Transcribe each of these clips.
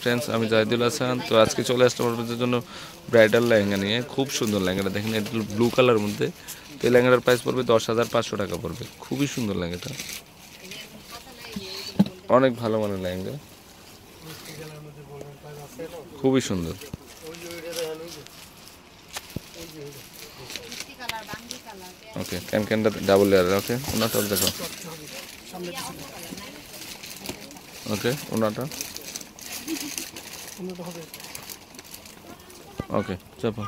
Friends আমি জাহিদুল হাসান। তো আজকে চলে আসলাম আপনাদের জন্য ব্রাইডাল লেহেঙ্গা নিয়ে। খুব সুন্দর লেহেঙ্গাটা, দেখেন এটা ব্লু কালার মধ্যে। তো এই লেহেঙ্গাটার প্রাইস পড়বে দশ হাজার পাঁচশো টাকা পড়বে। খুবই সুন্দর লেহেঙ্গাটা। অনেক ভালো মানের লেহেঙ্গা। খুবই সুন্দর। ওকে ক্যান ক্যানটা ডাবল লেয়ার ওকে? ওনাটা দেখো। ওকে, ওনাটা। ওকে চাপো।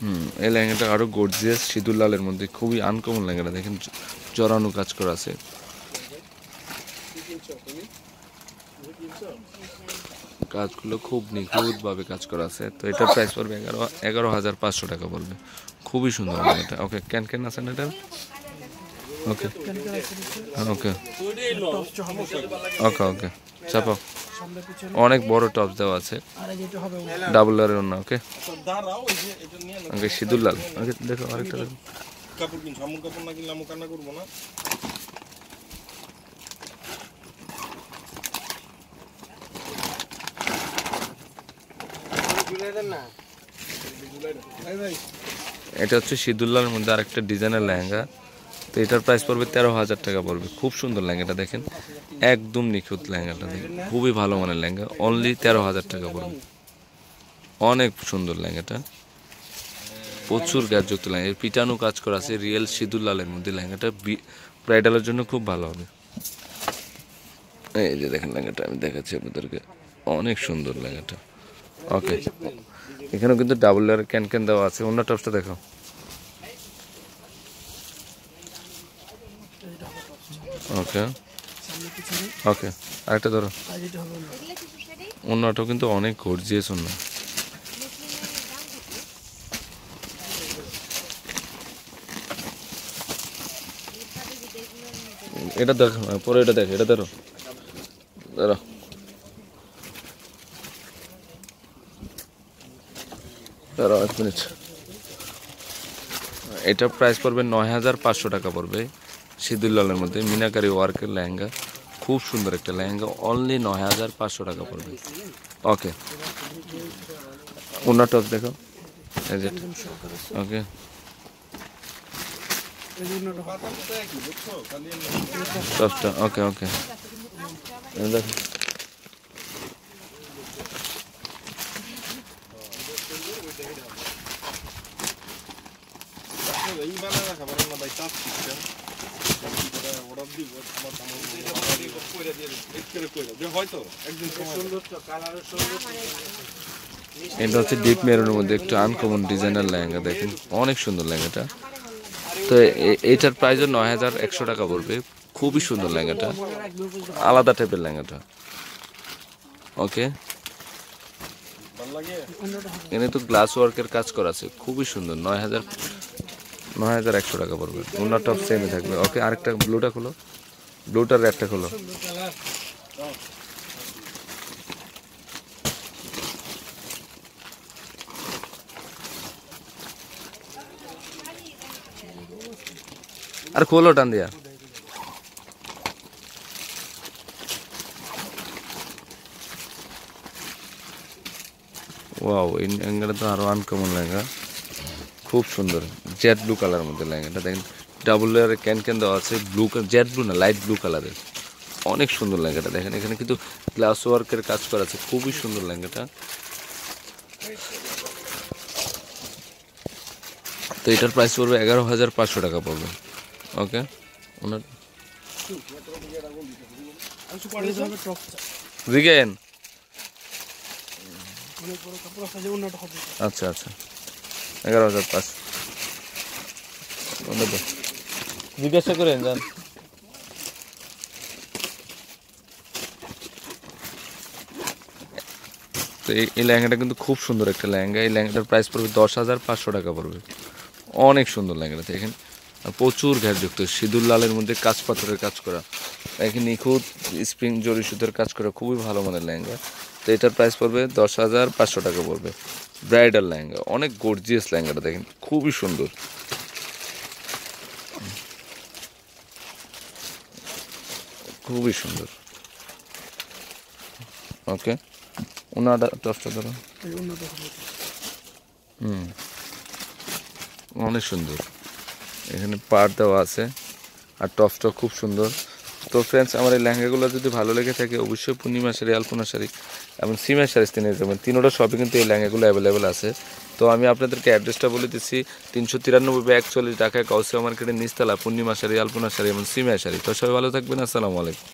হুম এই লেহেঙ্গাটা আরও গর্জিয়াস সিঁদুর লালের মধ্যে খুবই আনকমন লেহেঙ্গাটা দেখেন জ- জড়ানো কাজ করা আছে। কাজগুলো খুব নিখুঁত ভাবে কাজ করা আছে। তো এটার প্রাইস পড়বে এগারো এগারো হাজার পাঁচশো টাকা পড়বে। খুবই সুন্দর এটা। ওকে ক্যান ক্যান আছে না এটা ওকে ওকে ওকে ওকে চাপাও অনেক বড় টপস দেওয়া আছে। ডাবল লারের অন্য ওকে। ওকে সিঁদুর লাল। ওকে দেখো আরেকটা কাপড় কাপড় না না। এটা হচ্ছে সিদুল্লার মধ্যে আরেকটা ডিজাইনের লেহেঙ্গা। তো এটার প্রাইস পড়বে তেরো হাজার টাকা পড়বে। খুব সুন্দর লেহেঙ্গাটা দেখেন। একদম নিখুঁত লেহেঙ্গাটা দেখেন। খুবই ভালো মানের লেহেঙ্গা। অনলি তেরো হাজার টাকা পড়বে। অনেক সুন্দর লেহেঙ্গাটা। প্রচুর গ্যাসযুক্ত লেহেঙ্গা। এর পিটানো কাজ করা আছে রিয়েল সিঁদুর লালের মধ্যে। লেহেঙ্গাটা ব্রাইডালের জন্য খুব ভালো হবে। এই যে দেখেন লেহেঙ্গাটা, আমি দেখাচ্ছি আপনাদেরকে। অনেক সুন্দর লেহেঙ্গাটা। ওকে এখানেও কিন্তু ডাবল লেয়ার ক্যান ক্যান দেওয়া আছে। অন্য টপসটা দেখো। ওকে ওকে আরেকটা ধরো। অন্যটাও কিন্তু অনেক গর্জিয়াস অন্য। এটা দেখো, পরে এটা দেখো, এটা ধরো। ধরো। এটা প্রাইস পড়বে নয় হাজার পাঁচশো টাকা পড়বে সিদুল্লালের মধ্যে। মিনাকারি ওয়ার্কের লেহেঙ্গা, খুব সুন্দর একটা লেহেঙ্গা অনলি নয় হাজার পাঁচশো টাকা পড়বে। ওকে ওনার টপ দেখো। ওকে টপটা ওকে ওকে দেখো। এটা হচ্ছে ডিপ মেরুনের মধ্যে একটু আনকমন ডিজাইনার লেহেঙ্গা, দেখেন। অনেক সুন্দর লেহেঙ্গাটা। তো এ- এইটার প্রাইস নয় হাজার একশো টাকা পড়বে। খুবই সুন্দর লেহেঙ্গাটা। আলাদা টাইপের লেহেঙ্গাটা। ওকে এখানে তো গ্লাস ওয়ার্কের কাজ করা আছে। খুবই সুন্দর। নয় হাজার নয় হাজার একশো টাকা পড়বে। ওনার টপ সেমই থাকবে। ওকে, আরেকটা ব্লুটা খোলো। ব্লুটার একটা খোলো। আর খোলো, টান দিয়া। ওয়াও এই লেহেঙ্গাটা তো আরও আনকমন লেহেঙ্গা। খুব সুন্দর। জেড ব্লু কালার মধ্যে লেহেঙ্গাটা দেখেন ডাবল লেয়ারের ক্যান ক্যান দেওয়া আছে। ব্লু জেড ব্লু না লাইট ব্লু কালারের অনেক সুন্দর লেহেঙ্গাটা। দেখেন, এখানে কিন্তু গ্লাস ওয়ার্কের কাজ করা আছে। খুবই সুন্দর লেহেঙ্গাটা। তো এটার প্রাইস পড়বে এগারো হাজার পাঁচশো টাকা পড়বে। ওকে ওনার আচ্ছা আচ্ছা। এগারো হাজার পাঁচ জিজ্ঞাসা করেন যান। তো এই লেহেঙ্গাটা কিন্তু খুব সুন্দর একটা লেহেঙ্গা। এই লেহেঙ্গাটার প্রাইস পড়বে দশ হাজার পাঁচশো টাকা পড়বে। অনেক সুন্দর লেহেঙ্গাটা দেখেন। প্রচুর ঘ্যাটযুক্ত সিঁদুর লালের মধ্যে কাজ পাথরের কাজ করা। এখানে নিখুঁত স্প্রিং জরি সুতোর কাজ করা খুবই ভালো মানের লেহেঙ্গা। তো এটার প্রাইস পড়বে দশ হাজার পাঁচশো টাকা পড়বে। ব্রাইডাল লেহেঙ্গা অনেক গর্জিয়াস লেহেঙ্গাটা দেখেন খুবই সুন্দর। খুবই সুন্দর। ওকে ওনাটা টপটা ধরো। হুম। অনেক সুন্দর। এখানে পার দেওয়া আছে। আর টপসটা খুব সুন্দর। তো ফ্রেন্ডস আমার এই লেহেঙ্গাগুলো যদি ভালো লেগে থাকে, অবশ্যই পূর্ণিমা শাড়ি, আলপনা শাড়ি এবং সিমা শাড়ি তিনি যাবেন তিনোটা শপে কিন্তু এই লেহেঙ্গাগুলো অ্যাভেলেবেল আছে। তো আমি আপনাদেরকে অ্যাড্রেসটা বলে দিচ্ছি, তিনশো তিরানব্বই ব্যাগ চল্লিশ ঢাকায় কাউসিয়া মার্কেটের নিচতলা, পূর্ণিমা শাড়ি, আলপনা শাড়ি এবং সিমা শাড়ি। তো সবাই ভালো থাকবেন, আসসালামু আলাইকুম।